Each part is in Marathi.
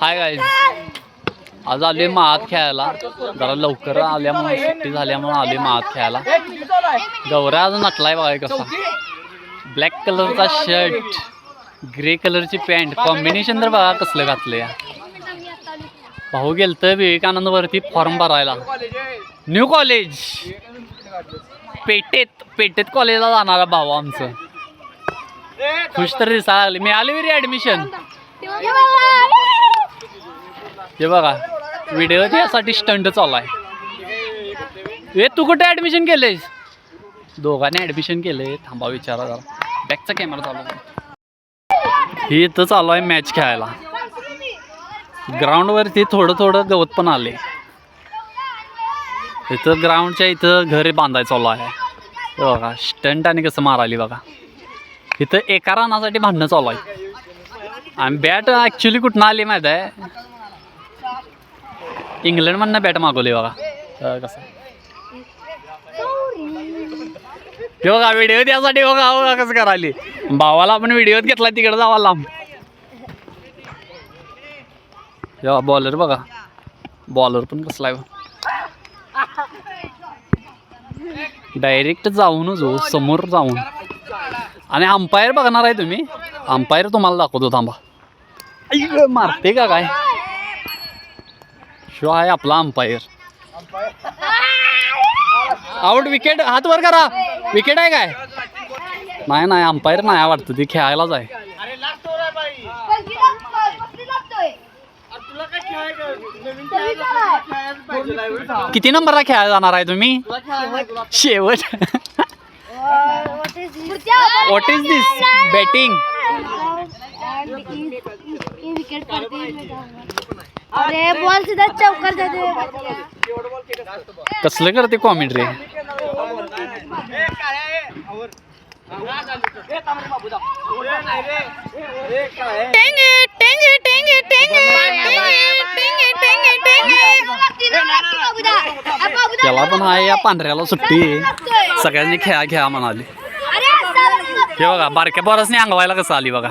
हाय गाईज आज आले महात खेळायला. जरा लवकर आल्यामुळे सुट्टी झाल्यामुळे आले महात खेळायला. गौऱ्या आज नटलाय बघाय कसा. ब्लॅक कलरचा शर्ट ग्रे कलरची पॅन्ट कॉम्बिनेशन तर बघा कसलं घातलं या भाऊ गेलतं विवेकानंद वरती फॉर्म भरायला. न्यू कॉलेज पेटेत पेटेत कॉलेजला जाणारा भाऊ आमचं. खुश तर दिसायला लागले. मिळाली रे ऍडमिशन हे बघा व्हिडिओ त्यासाठी स्टंट चालू आहे. ए तू कुठे ऍडमिशन केलेस दोघांनी ऍडमिशन केलंय. थांबा विचारा जरा. बॅकचा कॅमेरा चालू ही इथं चालू आहे मॅच खेळायला. ग्राउंडवरती थोडं थोडं गवत पण आले इथं ग्राउंडच्या इथं घर बांधायचं चालू आहे. बघा स्टंट आणि कसं माराली बघा. इथं एका रानासाठी भांडणं चालू आहे. आणि बॅट ॲक्च्युली कुठनं आली माहीत आहे? इंग्लंडमधनं बॅट मागवली बघा. कसं? हे बघा व्हिडिओ त्यासाठी बघा बघा कसं करायली. भावाला आपण व्हिडिओत घेतला तिकडे जावा लांब. हे बॉलर बघा. बॉलर पण कसला आहे डायरेक्ट जाऊनच हो समोर जाऊन. आणि अंपायर बघणार आहे तुम्ही. अंपायर तुम्हाला दाखवतो थांबा. मारते का काय? शो आहे आपला अंपायर आउट विकेट हात वर करा. विकेट आहे काय? नाही नाही अंपायर नाही वाटतं ती खेळायलाच आहे. किती नंबरला खेळायला जाणार आहे तुम्ही? शेवट. व्हॉट इज दिस बॅटिंग अरे बॉल सीधा चौकर जाते कसलं करते कॉमेंट्री टेंगे टेंगे टेंगे टेंगे टेंगे टेंगे टेंगे त्याला पण आहे या पांढऱ्याला सुट्टी. सगळ्यांनी खेळा खेळा म्हणाली. हे बघा बारक्या पोरासनी अंगवायला कसं आली बघा.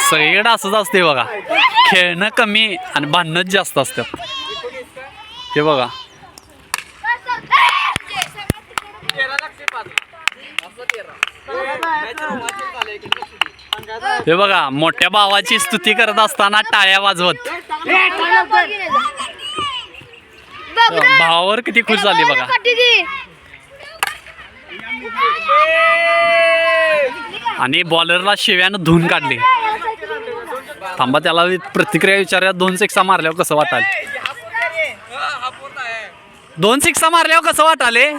सगळीकडे असंच असते बघा. खेळणं कमी आणि भांडणच जास्त असतं हे बघा. हे बघा मोठ्या भावाची स्तुती करत असताना टाळ्या वाजवत. भावावर किती खुश झाली बघा. आणि बॉलरला शिव्यानं धुवून काढली. थांबा त्याला प्रतिक्रिया विचारूया. दोन सिक्सा मारल्यावर कसं वाटाल? दोन सिक्सा मारल्यावर कसं वाटाले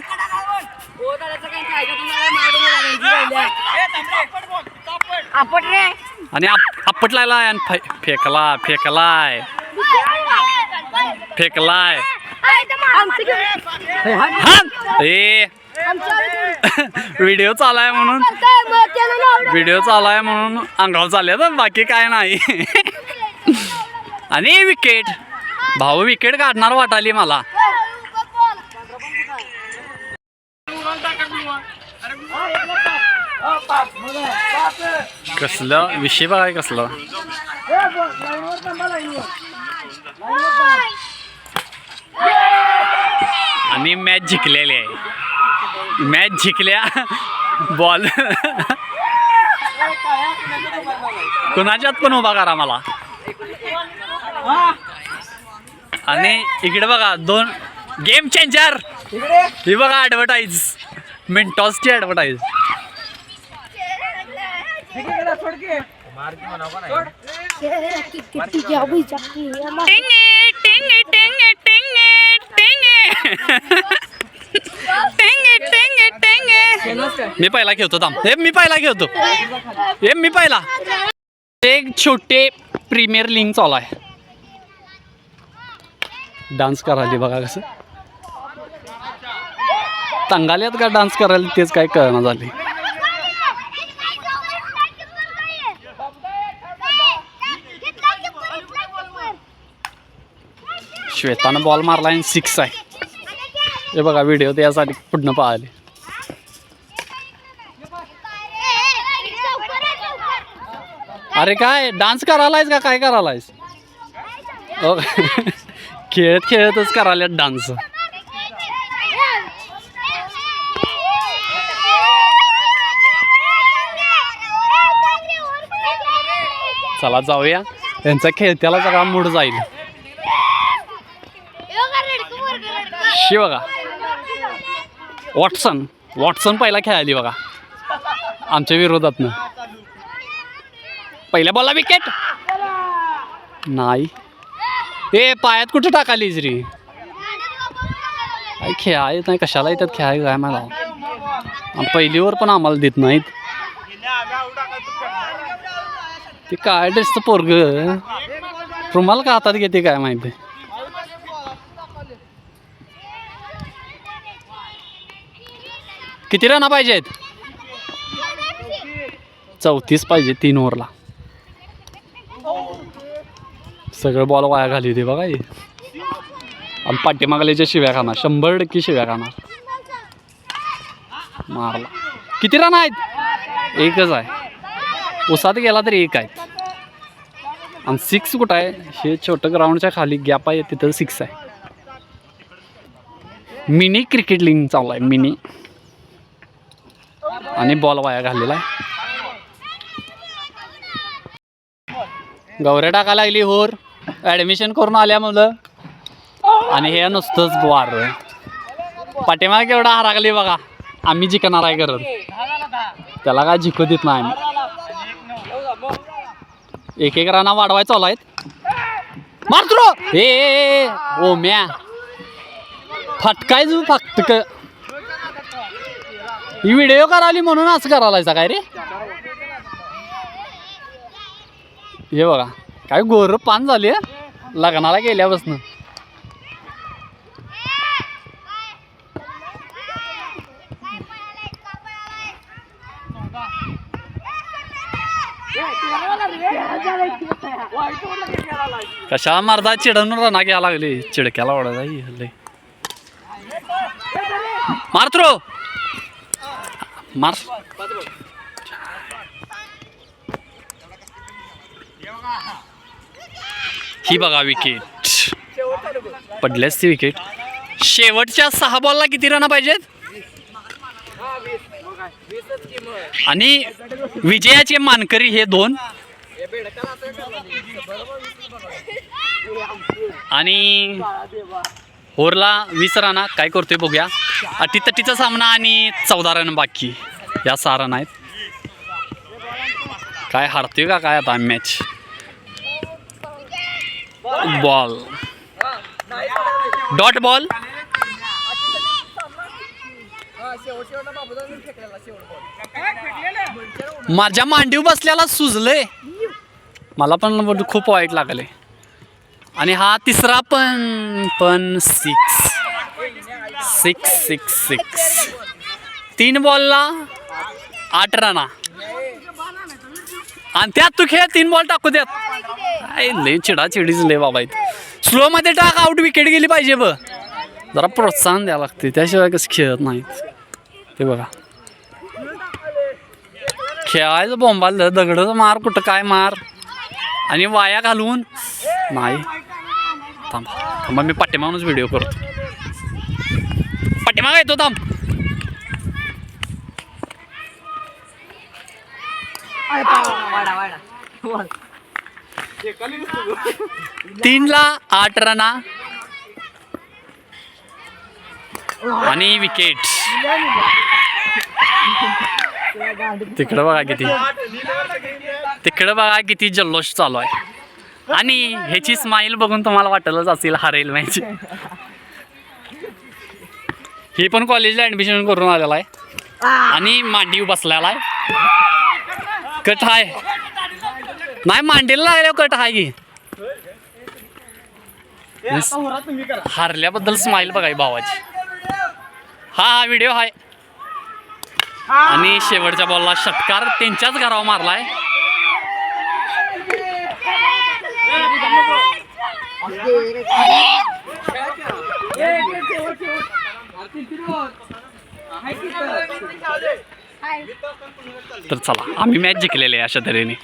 आणि आप- आपटलाय आणि फेकला फेकलाय फेकलाय. ए. व्हिडिओ चालाय म्हणून. व्हिडिओ चालाय म्हणून अंगावर चालले तर बाकी काय नाही. आणि विकेट. भाऊ विकेट काढणार वाटाली मला. कसलं? विषय बघाय कसलं? आणि मॅच जिंकलेली आहे. मॅच जिंकल्या बॉल. कुणाच्यात पण उभा करा मला. आणि इकडे बघा दोन गेम चेंजर ही बघा ॲडव्हर्टाईज मिनटॉसची ॲडव्हर्टाईज मी पहिला खेळतो थांब. हे मी पहिला खेळतो. हे मी पहिला. एक छोटे प्रीमियर लिंक चालू आहे. डान्स करायला बघा कसं. तंगाल्यात का डान्स करायला तेच काय कळना झाले श्वेतानं बॉल मारला आणि सिक्स आहे. हे बघा व्हिडिओ त्यासाठी पुढनं पाहिले अरे काय डान्स करायलायस का? काय करायलायस? हो. खेळत खेळतच करायला डान्स चला जाऊया. त्यांचा खेळत्याला सगळा मूड जाईल. शी बघा. वॉटसन. वॉटसन पहिला खेळाली बघा. आमच्या विरोधातनं. पहिल्या बॉलला विकेट नाही. ए पायात कुठं टाकालीस रे? काय खेळा येत नाही. कशाला येतात? खेळाय काय मला. पहिलीवर पण आम्हाला देत नाहीत. ते काय ड्रेसचं पोरग? रुमाल का हातात घेते काय माहिती? किती रना पाहिजेत चौतीस पाहिजे तीन ओव्हरला. सगळं बॉल वाया घाली होती बघा आणि पाठीमागल्याच्या शिव्या खाणार शंभर टक्के शिव्या खाणार. मारला. किती रन आहेत? एकच आहे. उसात गेला तरी एक आहे. आणि सिक्स कुठं आहे? हे छोटं ग्राउंडच्या खाली गॅप आहे तिथं सिक्स आहे. मिनी क्रिकेट लिंग चालू आहे मिनी आणि बॉल वाया घाललेला आहे. गौऱ्या टाका लागली होर. ॲडमिशन करून आल्या मुलं. आणि हे नुसतंच वार. पाठीमागे केवढा हरागली बघा. आम्ही जिंकणार आहे करत त्याला काय जिंकू देत नाही आम्ही. एक एक राणा वाढवाय चालू आहेत मारतो ए, ओ म्या. फटकायच फक्त व्हिडिओ करावली म्हणून असं करायला काय रे? हे बघा काय गोर पान झाली लग्नाला गेल्यापासून. कशा मारदा चिडवून रना घ्या लागली चिडक्याला ओढायला ही मारत्रो मार ही बघा विकेट पडल्याच ती विकेट शेवटच्या सहा बॉलला किती रन पाहिजेत? आणि विजयाचे मानकरी हे दोन. आणि होरला वीस राना काय करतोय बघूया. अटीतटीचा सामना आणि चौदा रन बाकी. या सहा रन आहेत काय हारतोय का काय आता मॅच बॉल डॉट बॉल माझ्या मांडीव बसल्याला सुजलंय. मला पण खूप वाईट लागले आणि हा तिसरा पण पण सिक्स सिक्स सिक्स सिक्स तीन बॉलला आठ रना आणि त्यात तू खेळ तीन बॉल टाकू द्यात लय चिडा चिडीच लय बाबा स्लो स्लोमध्ये टाक आउट विकेट गेली पाहिजे ब जरा प्रोत्साहन द्यावं लागते त्याशिवाय कसं खेळत नाहीत. ते बघा. खेळायचं बोंबाल दगडच मार कुठं काय मार. आणि वाया घालवून. नाही. थांबा थांबा मी पाठीमागूनच व्हिडिओ करतो. पाठीमागा येतो थांब. तीनला आठ रना. आणि विकेट तिकडं बघा किती. तिकडं बघा किती जल्लोष चालू आहे. आणि ह्याची स्माईल बघून तुम्हाला वाटलंच असेल हरेल मॅच ही पण कॉलेजला ऍडमिशन करून आलेला आहे आणि मांडीव बसलेला आहे कट आहे नाही मांडीला लागल्यावर कट आहे की हारल्याबद्दल स्माईल बघा ही भावाची हा हा व्हिडिओ आहे आणि शेवटच्या बॉलला षटकार त्यांच्याच घरावर मारलाय तर चला आम्ही मॅच जिंकलेले आहे अशा तऱ्हेने.